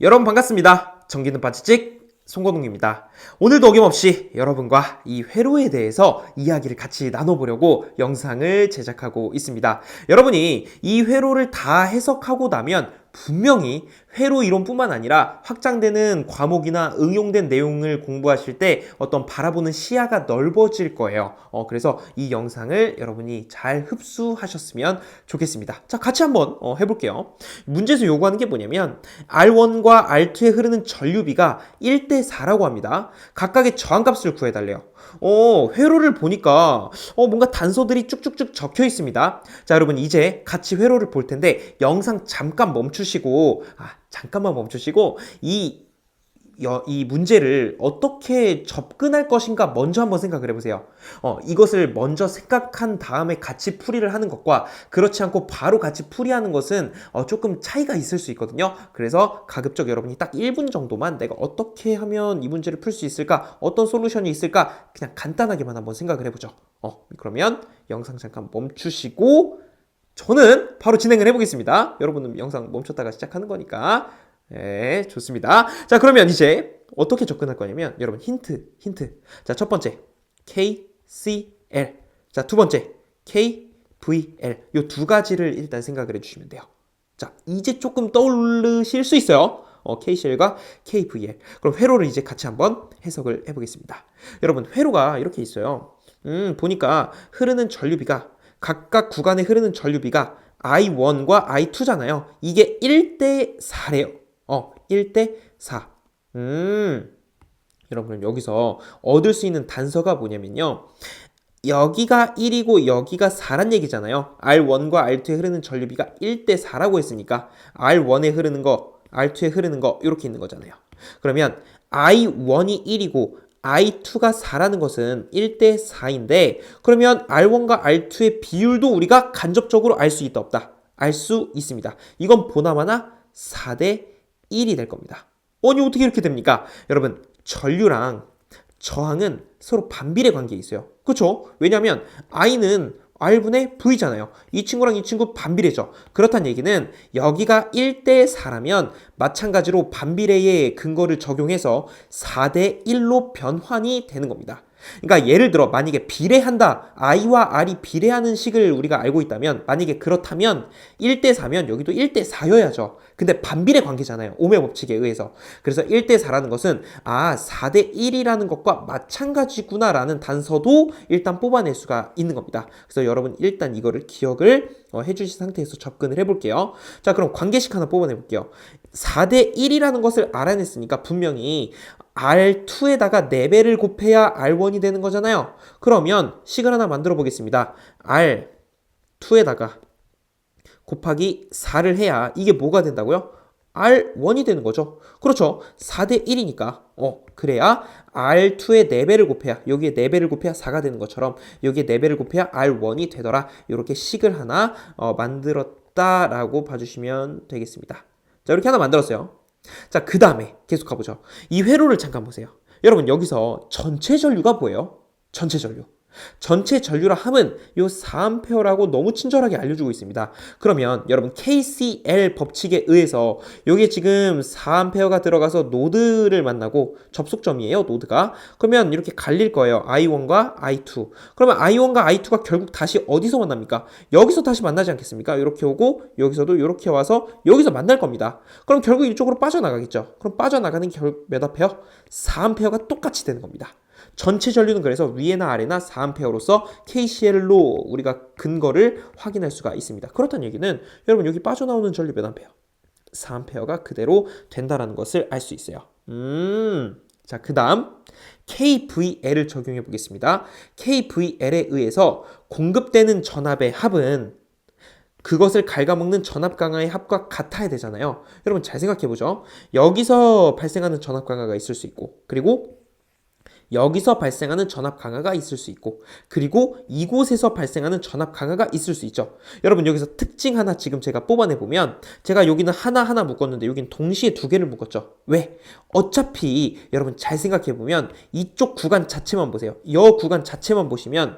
여러분 반갑습니다. 전기는 바치찍 송건웅입니다. 오늘도 어김없이 여러분과 이 회로에 대해서 이야기를 같이 나눠보려고 영상을 제작하고 있습니다. 여러분이 이 회로를 다 해석하고 나면 분명히 회로 이론뿐만 아니라 확장되는 과목이나 응용된 내용을 공부하실 때 어떤 바라보는 시야가 넓어질 거예요. 어, 그래서 이 영상을 여러분이 잘 흡수하셨으면 좋겠습니다. 자, 같이 한번 어, 해볼게요. 문제에서 요구하는 게 뭐냐면 R1과 R2에 흐르는 전류비가 1대 4라고 합니다. 각각의 저항값을 구해달래요. 어, 회로를 보니까 어, 뭔가 단서들이 쭉쭉쭉 적혀 있습니다. 자, 여러분 이제 같이 회로를 볼 텐데 영상 잠깐 멈추 시고 아, 잠깐만 멈추시고 이 여- 이 문제를 어떻게 접근할 것인가 먼저 한번 생각을 해보세요. 어, 이것을 먼저 생각한 다음에 같이 풀이를 하는 것과 그렇지 않고 바로 같이 풀이하는 것은 어, 조금 차이가 있을 수 있거든요. 그래서 가급적 여러분이 딱 1분 정도만 내가 어떻게 하면 이 문제를 풀 수 있을까? 어떤 솔루션이 있을까? 그냥 간단하게만 한번 생각을 해보죠. 어, 그러면 영상 잠깐 멈추시고 저는 바로 진행을 해보겠습니다. 여러분은 영상 멈췄다가 시작하는 거니까. 네, 좋습니다. 자, 그러면 이제 어떻게 접근할 거냐면, 여러분, 힌트, 힌트. 자, 첫 번째, KCL. 자, 두 번째, KVL. 요 두 가지를 일단 생각을 해주시면 돼요. 자, 이제 조금 떠오르실 수 있어요. 어, KCL과 KVL. 그럼 회로를 이제 같이 한번 해석을 해보겠습니다. 여러분, 회로가 이렇게 있어요. 음, 보니까 흐르는 전류비가 각각 구간에 흐르는 전류비가 I1과 I2잖아요. 이게 1대 4래요. 어, 1대 4. 음. 여러분 여기서 얻을 수 있는 단서가 뭐냐면요. 여기가 1이고 여기가 4란 얘기잖아요. R1과 R2에 흐르는 전류비가 1대 4라고 했으니까 R1에 흐르는 거, R2에 흐르는 거 이렇게 있는 거잖아요. 그러면 I1이 1이고 I2가 4라는 것은 1대 4인데 그러면 R1과 R2의 비율도 우리가 간접적으로 알 수 있다 없다. 알 수 있습니다. 이건 보나마나 4대 1이 될 겁니다. 아니 어떻게 이렇게 됩니까? 여러분 전류랑 저항은 서로 반비례 관계에 있어요. 그렇죠? 왜냐하면 I는 R분의 V잖아요. 이 친구랑 이 친구 반비례죠. 그렇다는 얘기는 여기가 1대 4라면 마찬가지로 반비례의 근거를 적용해서 4대 1로 변환이 되는 겁니다. 그러니까 예를 들어 만약에 비례한다. I와 R이 비례하는 식을 우리가 알고 있다면 만약에 그렇다면 1대 4면 여기도 1대 4여야죠. 근데 반비례 관계잖아요. 오메 법칙에 의해서. 그래서 1대 4라는 것은 아, 4대 1이라는 것과 마찬가지구나 라는 단서도 일단 뽑아낼 수가 있는 겁니다. 그래서 여러분 일단 이거를 기억을 어, 해주신 상태에서 접근을 해볼게요. 자, 그럼 관계식 하나 뽑아내 볼게요. 4대 1이라는 것을 알아냈으니까 분명히 R2에다가 4배를 곱해야 R1이 되는 거잖아요. 그러면 식을 하나 만들어 보겠습니다. R2에다가 곱하기 4를 해야 이게 뭐가 된다고요? R1이 되는 거죠. 그렇죠. 4대 1이니까. 어, 그래야 R2의 4배를 곱해야, 여기에 4배를 곱해야 4가 되는 것처럼, 여기에 4배를 곱해야 R1이 되더라. 이렇게 식을 하나 어, 만들었다라고 봐주시면 되겠습니다. 자, 이렇게 하나 만들었어요. 자, 그 다음에 계속 가보죠. 이 회로를 잠깐 보세요. 여러분, 여기서 전체 전류가 뭐예요? 전체 전류. 전체 전류라 함은 요 4A라고 너무 친절하게 알려주고 있습니다. 그러면 여러분 KCL 법칙에 의해서 여기에 지금 4A가 들어가서 노드를 만나고 접속점이에요. 노드가. 그러면 이렇게 갈릴 거예요. I1과 I2. 그러면 I1과 I2가 결국 다시 어디서 만납니까? 여기서 다시 만나지 않겠습니까? 이렇게 오고 여기서도 이렇게 와서 여기서 만날 겁니다. 그럼 결국 이쪽으로 빠져나가겠죠. 그럼 빠져나가는 결국 몇 A요? 4A가 똑같이 되는 겁니다. 전체 전류는 그래서 위에나 아래나 4A로서 KCL로 우리가 근거를 확인할 수가 있습니다. 그렇다는 얘기는 여러분 여기 빠져나오는 전류 몇 A? 4A가 그대로 된다라는 것을 알 수 있어요. 음. 자, 그다음 KVL을 적용해 보겠습니다. KVL에 의해서 공급되는 전압의 합은 그것을 갉아먹는 전압 강화의 합과 같아야 되잖아요. 여러분 잘 생각해 보죠. 여기서 발생하는 전압 강화가 있을 수 있고 그리고 여기서 발생하는 전압 강화가 있을 수 있고 그리고 이곳에서 발생하는 전압 강화가 있을 수 있죠. 여러분 여기서 특징 하나 지금 제가 뽑아내 보면 제가 여기는 하나 하나 묶었는데 여기는 동시에 두 개를 묶었죠. 왜? 어차피 여러분 잘 생각해 보면 이쪽 구간 자체만 보세요. 이 구간 자체만 보시면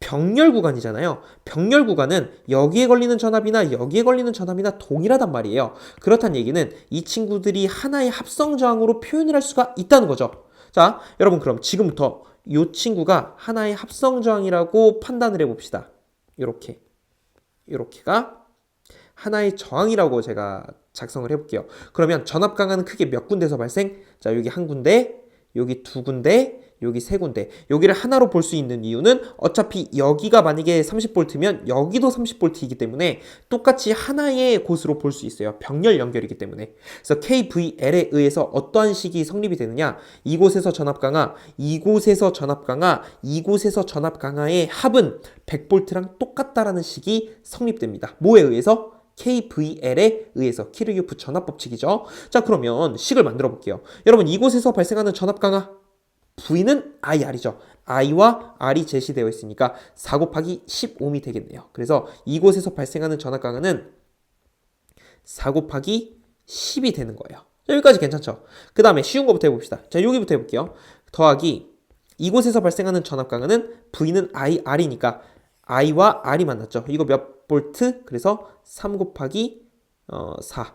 병렬 구간이잖아요. 병렬 구간은 여기에 걸리는 전압이나 여기에 걸리는 전압이나 동일하단 말이에요. 그렇다는 얘기는 이 친구들이 하나의 합성 저항으로 표현을 할 수가 있다는 거죠. 자, 여러분 그럼 지금부터 이 친구가 하나의 합성 저항이라고 판단을 해봅시다. 이렇게, 이렇게가 하나의 저항이라고 제가 작성을 해볼게요. 그러면 전압 강화는 크게 몇 군데서 발생? 자, 여기 한 군데, 여기 두 군데, 여기 세 군데. 여기를 하나로 볼 수 있는 이유는 어차피 여기가 만약에 30V면 여기도 30V이기 때문에 똑같이 하나의 곳으로 볼 수 있어요. 병렬 연결이기 때문에. 그래서 KVL에 의해서 어떠한 식이 성립이 되느냐? 이곳에서 전압 강화, 이곳에서 전압 강화, 이곳에서 전압 강화의 합은 100V랑 똑같다라는 식이 성립됩니다. 뭐에 의해서? KVL에 의해서 키르유프 전압 법칙이죠. 자, 그러면 식을 만들어 볼게요. 여러분, 이곳에서 발생하는 전압 강화 V는 IR이죠. I와 R이 제시되어 있으니까 4 곱하기 15미 되겠네요. 그래서 이곳에서 발생하는 전압 강화는 4 곱하기 10이 되는 거예요. 자, 여기까지 괜찮죠? 그 다음에 쉬운 거부터 해봅시다. 자, 여기부터 해볼게요. 더하기 이곳에서 발생하는 전압 강화는 V는 IR이니까 I와 R이 만났죠. 이거 몇 볼트? 그래서 3 곱하기 어, 4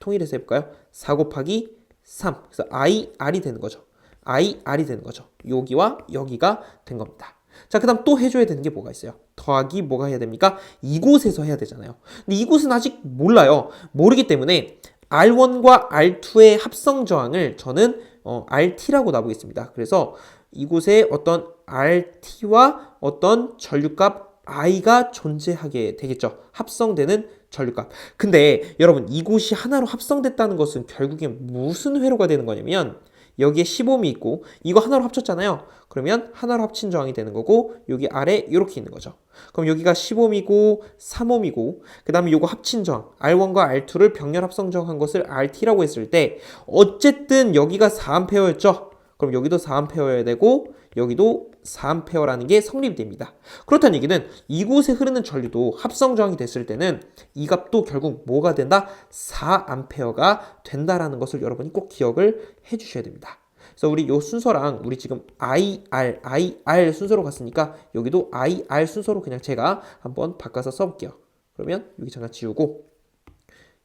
통일해서 해볼까요? 4 곱하기 3 그래서 IR이 되는 거죠. IR이 되는 거죠. 여기와 여기가 된 겁니다. 자, 그 다음 또 해줘야 되는 게 뭐가 있어요? 더하기 뭐가 해야 됩니까? 이곳에서 해야 되잖아요. 근데 이곳은 아직 몰라요. 모르기 때문에 R1과 R2의 합성 저항을 저는 어, RT라고 놔보겠습니다. 그래서 이곳에 어떤 RT와 어떤 전류값 I가 존재하게 되겠죠. 합성되는 전류값. 근데 여러분 이곳이 하나로 합성됐다는 것은 결국엔 무슨 회로가 되는 거냐면 여기에 15미 있고 이거 하나로 합쳤잖아요. 그러면 하나로 합친 저항이 되는 거고 여기 아래 이렇게 있는 거죠. 그럼 여기가 15미고 3옴이고 그 다음에 요거 합친 저항 R1과 R2를 병렬 합성 저항한 것을 RT라고 했을 때 어쨌든 여기가 4A였죠. 그럼 여기도 4A여야 되고 여기도 4A라는 게 성립됩니다. 그렇다는 얘기는 이곳에 흐르는 전류도 합성 저항이 됐을 때는 이 값도 결국 뭐가 된다? 4A가 된다라는 것을 여러분이 꼭 기억을 해 주셔야 됩니다. 그래서 우리 요 순서랑 우리 지금 IR, IR 순서로 갔으니까 여기도 IR 순서로 그냥 제가 한번 바꿔서 써볼게요. 그러면 여기 잠깐 지우고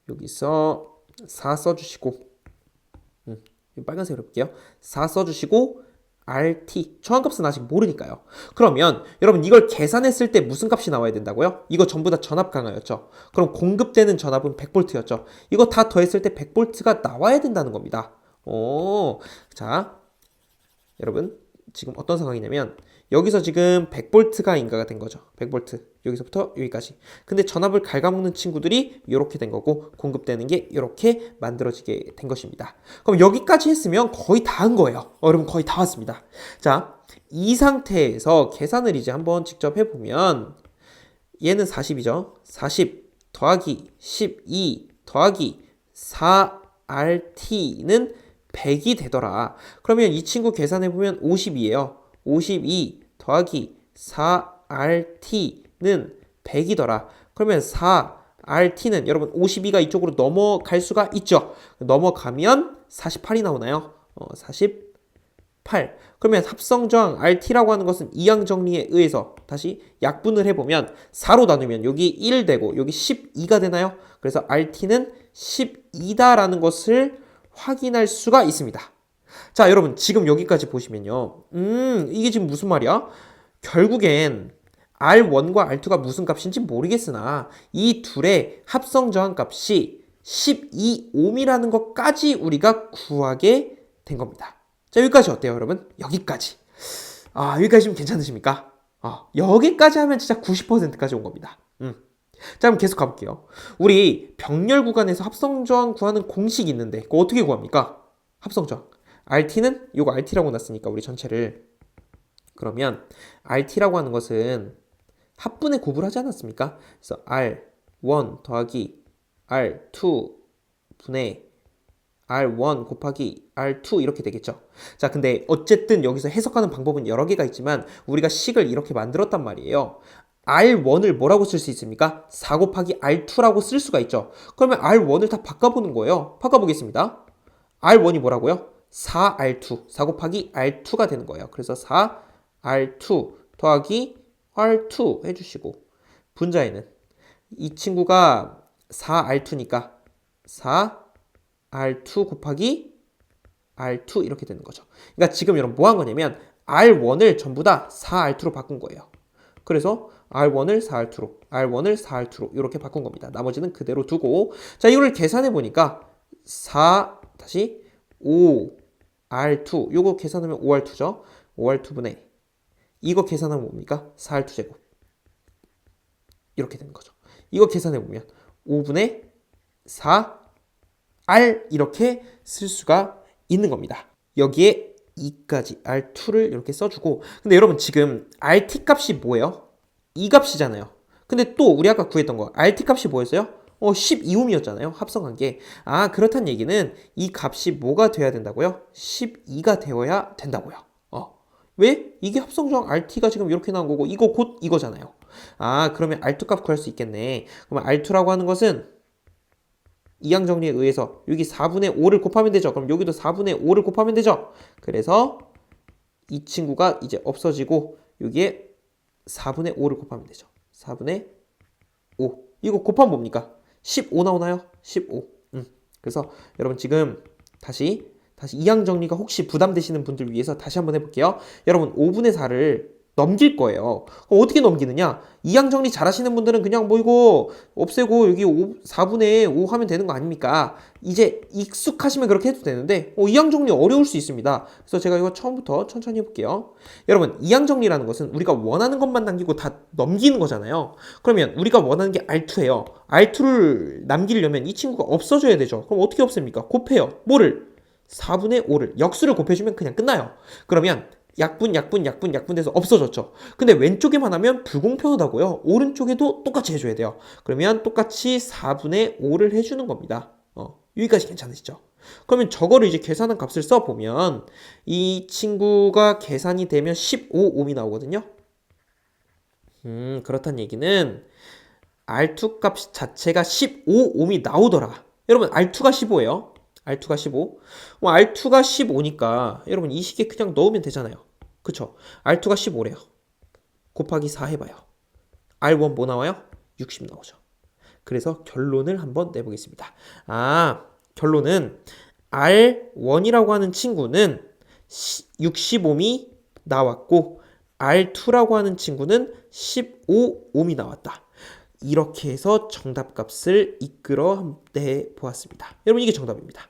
여기서 4 써주시고 음, 빨간색으로 해볼게요. 4 써주시고 RT 저항값은 아직 모르니까요. 그러면 여러분 이걸 계산했을 때 무슨 값이 나와야 된다고요? 이거 전부 다 전압 강화였죠. 그럼 공급되는 전압은 100V였죠. 이거 다 더했을 때 100V가 나와야 된다는 겁니다. 오, 자, 여러분 지금 어떤 상황이냐면 여기서 지금 100V가 인가가 된 거죠. 100V. 여기서부터 여기까지. 근데 전압을 갉아먹는 친구들이 이렇게 된 거고 공급되는 게 이렇게 만들어지게 된 것입니다. 그럼 여기까지 했으면 거의 다 한 거예요. 어, 여러분 거의 다 왔습니다. 자, 이 상태에서 계산을 이제 한번 직접 해보면 얘는 40이죠. 40 더하기 12 더하기 4RT는 100이 되더라. 그러면 이 친구 계산해보면 50이에요. 52 더하기 4RT는 100이더라. 그러면 4RT는 여러분 52가 이쪽으로 넘어갈 수가 있죠. 넘어가면 48이 나오나요? 어, 48. 그러면 합성저항 RT라고 하는 것은 이항 정리에 의해서 다시 약분을 해보면 4로 나누면 여기 1 되고 여기 12가 되나요? 그래서 RT는 12다라는 것을 확인할 수가 있습니다. 자, 여러분, 지금 여기까지 보시면요. 음, 이게 지금 무슨 말이야? 결국엔 R1과 R2가 무슨 값인지 모르겠으나 이 둘의 합성 저항 값이 12옴이라는 것까지 우리가 구하게 된 겁니다. 자, 여기까지 어때요, 여러분? 여기까지. 아, 여기까지 좀 괜찮으십니까? 아, 여기까지 하면 진짜 90%까지 온 겁니다. 음. 자, 그럼 계속 가볼게요. 우리 병렬 구간에서 합성 저항 구하는 공식이 있는데, 그거 어떻게 구합니까? 합성 저항. RT는 요거 RT라고 놨으니까 우리 전체를 그러면 RT라고 하는 것은 합분에 구분을 하지 않았습니까? 그래서 R1 더하기 R2 분의 R1 곱하기 R2 이렇게 되겠죠. 자, 근데 어쨌든 여기서 해석하는 방법은 여러 개가 있지만 우리가 식을 이렇게 만들었단 말이에요. R1을 뭐라고 쓸 수 있습니까? 4 곱하기 R2라고 쓸 수가 있죠. 그러면 R1을 다 바꿔보는 거예요. 바꿔보겠습니다. R1이 뭐라고요? 4R2, 4 곱하기 R2가 되는 거예요. 그래서 4R2 더하기 R2 해주시고 분자에는 이 친구가 4R2니까 4R2 곱하기 R2 이렇게 되는 거죠. 그러니까 지금 여러분 뭐 한 거냐면 R1을 전부 다 4R2로 바꾼 거예요. 그래서 R1을 4R2로, R1을 4R2로 이렇게 바꾼 겁니다. 나머지는 그대로 두고 자 이거를 계산해 보니까 4 다시 5 R2 요거 계산하면 5R2죠. 5R2분의 이거 계산하면 뭡니까? 4R2 제곱 이렇게 되는 거죠. 이거 계산해 보면 5분의 4 R 이렇게 쓸 수가 있는 겁니다. 여기에 2까지 R2를 이렇게 써주고 근데 여러분 지금 RT 값이 뭐예요? 이 값이잖아요. 근데 또 우리 아까 구했던 거 RT 값이 뭐였어요? 어 12옴이었잖아요. 합성한 게. 아 그렇단 얘기는 이 값이 뭐가 돼야 된다고요? 12가 되어야 된다고요. 어. 왜? 이게 합성조항 RT가 지금 이렇게 나온 거고 이거 곧 이거잖아요. 아 그러면 R2 값 구할 수 있겠네. 그러면 R2라고 하는 것은 이항 정리에 의해서 여기 4분의 5를 곱하면 되죠. 그럼 여기도 4분의 5를 곱하면 되죠. 그래서 이 친구가 이제 없어지고 여기에 4분의 5를 곱하면 되죠. 4분의 5. 이거 곱하면 뭡니까? 15 나오나요? 15. 음. 그래서 여러분 지금 다시 다시 이항 정리가 혹시 부담되시는 분들 위해서 다시 한번 해볼게요. 여러분 5분의 4를 넘길 거예요. 어떻게 넘기느냐? 이항 정리 잘 하시는 분들은 그냥 뭐 이거 없애고 여기 5, 4분의 5 하면 되는 거 아닙니까? 이제 익숙하시면 그렇게 해도 되는데 어, 이항 정리 어려울 수 있습니다. 그래서 제가 이거 처음부터 천천히 해볼게요. 여러분 이항 정리라는 것은 우리가 원하는 것만 남기고 다 넘기는 거잖아요. 그러면 우리가 원하는 게 R2예요. R2를 남기려면 이 친구가 없어져야 되죠. 그럼 어떻게 없앱니까? 곱해요. 뭐를? 4분의 5를 역수를 곱해주면 그냥 끝나요. 그러면 약분, 약분, 약분, 약분돼서 없어졌죠. 근데 왼쪽에만 하면 불공평하다고요. 오른쪽에도 똑같이 해줘야 돼요. 그러면 똑같이 4분의 5를 해주는 겁니다. 어, 여기까지 괜찮으시죠? 그러면 저거를 이제 계산한 값을 써보면 이 친구가 계산이 되면 15 옴이 나오거든요. 음, 그렇다는 얘기는 R2 값 자체가 15 옴이 나오더라. 여러분, R2가 15예요. R2가 15. 뭐 R2가 15니까 여러분 이 식에 그냥 넣으면 되잖아요. 그쵸? R2가 15래요. 곱하기 4 해봐요. R1 뭐 나와요? 60 나오죠. 그래서 결론을 한번 내보겠습니다. 아, 결론은 R1이라고 하는 친구는 65옴이 나왔고 R2라고 하는 친구는 15옴이 나왔다. 이렇게 해서 정답 값을 이끌어 내 보았습니다. 여러분 이게 정답입니다.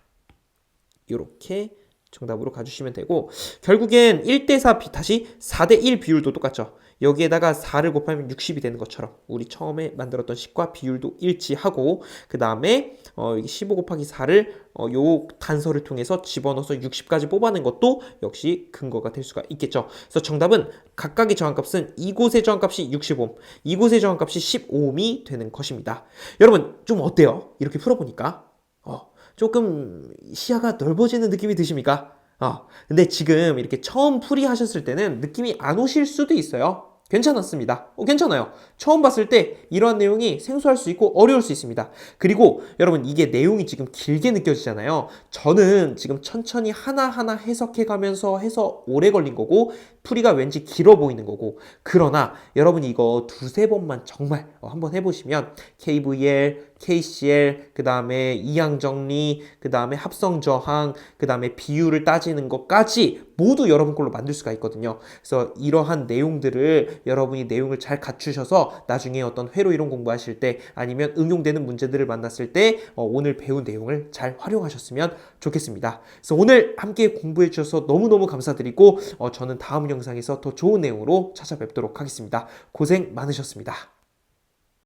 이렇게 정답으로 가주시면 되고 결국엔 1대4 다시 4대1 비율도 똑같죠. 여기에다가 4를 곱하면 60이 되는 것처럼 우리 처음에 만들었던 식과 비율도 일치하고 그 다음에 어, 15 곱하기 4를 어, 요 단서를 통해서 집어넣어서 60까지 뽑아낸 것도 역시 근거가 될 수가 있겠죠. 그래서 정답은 각각의 저항값은 이곳의 저항값이 60옴, 이곳의 저항값이 15옴이 되는 것입니다. 여러분 좀 어때요? 이렇게 풀어보니까 어, 조금 시야가 넓어지는 느낌이 드십니까? 어, 근데 지금 이렇게 처음 풀이 하셨을 때는 느낌이 안 오실 수도 있어요. 괜찮았습니다. 어, 괜찮아요. 처음 봤을 때 이러한 내용이 생소할 수 있고 어려울 수 있습니다. 그리고 여러분 이게 내용이 지금 길게 느껴지잖아요. 저는 지금 천천히 하나하나 해석해 가면서 해서 오래 걸린 거고 풀이가 왠지 길어 보이는 거고 그러나 여러분이 이거 두세 번만 정말 어, 한번 해보시면 KVL, KCL, 그 다음에 이항 정리, 그 다음에 합성 저항, 그 다음에 비율을 따지는 것까지 모두 여러분 걸로 만들 수가 있거든요. 그래서 이러한 내용들을 여러분이 내용을 잘 갖추셔서 나중에 어떤 회로 이론 공부하실 때 아니면 응용되는 문제들을 만났을 때 어, 오늘 배운 내용을 잘 활용하셨으면 좋겠습니다. 그래서 오늘 함께 공부해 주셔서 너무너무 감사드리고 어, 저는 다음 영상에서 더 좋은 내용으로 찾아뵙도록 하겠습니다. 고생 많으셨습니다.